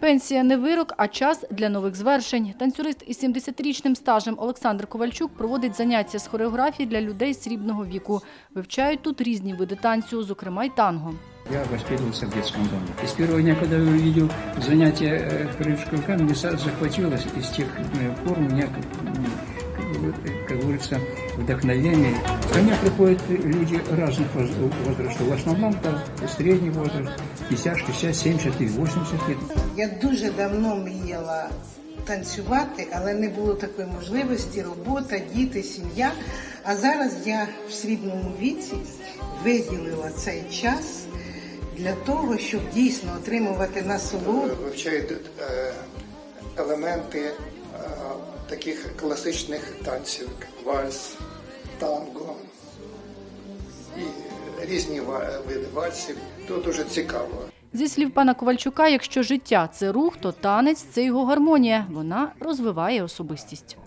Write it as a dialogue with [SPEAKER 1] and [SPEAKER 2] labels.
[SPEAKER 1] Пенсія не вирок, а час для нових звершень. Танцюрист із 70-річним стажем Олександр Ковальчук проводить заняття з хореографії для людей срібного віку. Вивчають тут різні види танцю, зокрема й танго.
[SPEAKER 2] Я воспитывался в детском доме. И с первого дня, когда я увидел занятия э, хореографикой, меня сразу захватило. И с тех э, пор у меня, как, м, как бы, э, как говорится, вдохновение. Ко мне приходят люди разных воз- возрастов. В основном это средний возраст, 50, 60, 70 и 80 лет.
[SPEAKER 3] Я дуже давно мріяла танцювати, але не було такої можливості, робота, діти, сім'я. А зараз я в срібному віці виділила цей час для того, щоб дійсно отримувати насолоду.
[SPEAKER 4] вивчають е, елементи е, таких класичних танців, як вальс, танго і різні види вальсів. То дуже цікаво.
[SPEAKER 1] Зі слів пана Ковальчука, якщо життя це рух, то танець це його гармонія. Вона розвиває особистість.